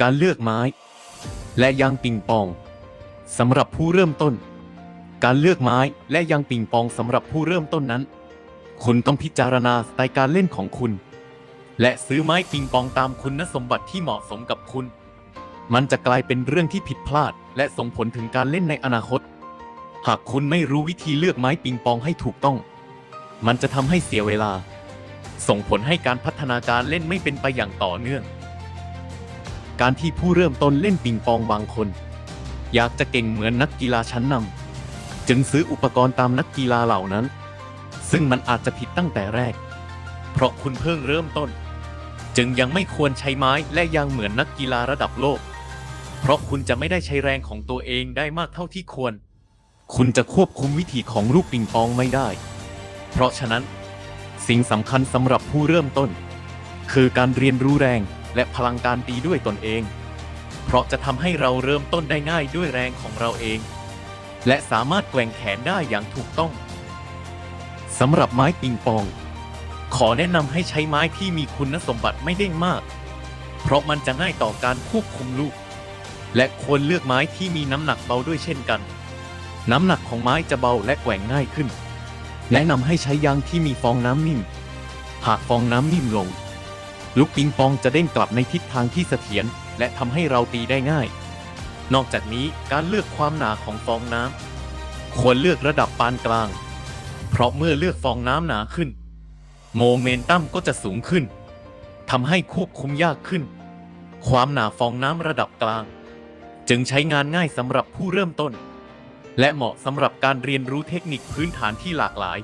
การเลือกไม้ และยางปิงปองสำหรับผู้เริ่มต้น การเลือกไม้และยางปิงปองสำหรับผู้เริ่มต้นนั้น คุณต้องพิจารณาสไตล์การเล่นของคุณ และซื้อไม้ปิงปองตามคุณสมบัติที่เหมาะสมกับคุณ มันจะกลายเป็นเรื่องที่ผิดพลาด และส่งผลถึงการเล่นในอนาคต หากคุณไม่รู้วิธีเลือกไม้ปิงปองให้ถูกต้อง มันจะทำให้เสียเวลา ส่งผลให้การพัฒนาการเล่นไม่เป็นไปอย่างต่อเนื่อง การที่ผู้เริ่มต้นเล่นปิงปองบางคน อยากจะเก่งเหมือนนักกีฬาชั้นนำจึงซื้ออุปกรณ์ตามนักกีฬาเหล่านั้น ซึ่งมันอาจจะผิดตั้งแต่แรก เพราะคุณเพิ่งเริ่มต้น จึงยังไม่ควรใช้ไม้และยางเหมือนนักกีฬาระดับโลก เพราะคุณจะไม่ได้ใช้แรงของตัวเองได้มากเท่าที่ควร คุณจะควบคุมวิถีของลูกปิงปองไม่ได้ เพราะฉะนั้น สิ่งสำคัญสำหรับผู้เริ่มต้น คือการเรียนรู้แรง และพลังการตีด้วยตนเอง เพราะจะทำให้เราเริ่มต้นได้ง่ายด้วยแรงของเราเอง และสามารถแกว่งแขนได้อย่างถูกต้องสำหรับไม้ปิงปอง ขอแนะนำให้ใช้ไม้ที่มีคุณสมบัติไม่เด้งมาก เพราะมันจะง่ายต่อการควบคุมลูก และควรเลือกไม้ที่มีน้ำหนักเบาด้วยเช่นกัน น้ำหนักของไม้จะเบาและแกว่งง่ายขึ้น แนะนำให้ใช้ยางที่มีฟองน้ำนิ่ม หากฟองน้ำนิ่มลง ลูกปิงปองจะเด้งกลับในทิศทางที่เสถียรและทำให้เราตีได้ง่าย นอกจากนี้การเลือกความหนาของฟองน้ำควรเลือกระดับปานกลาง เพราะเมื่อเลือกฟองน้ำหนาขึ้น โมเมนตัมก็จะสูงขึ้นทำให้ควบคุมยากขึ้น ความหนาฟองน้ำระดับกลาง จึงใช้งานง่ายสำหรับผู้เริ่มต้น และเหมาะสำหรับการเรียนรู้เทคนิคพื้นฐานที่หลากหลาย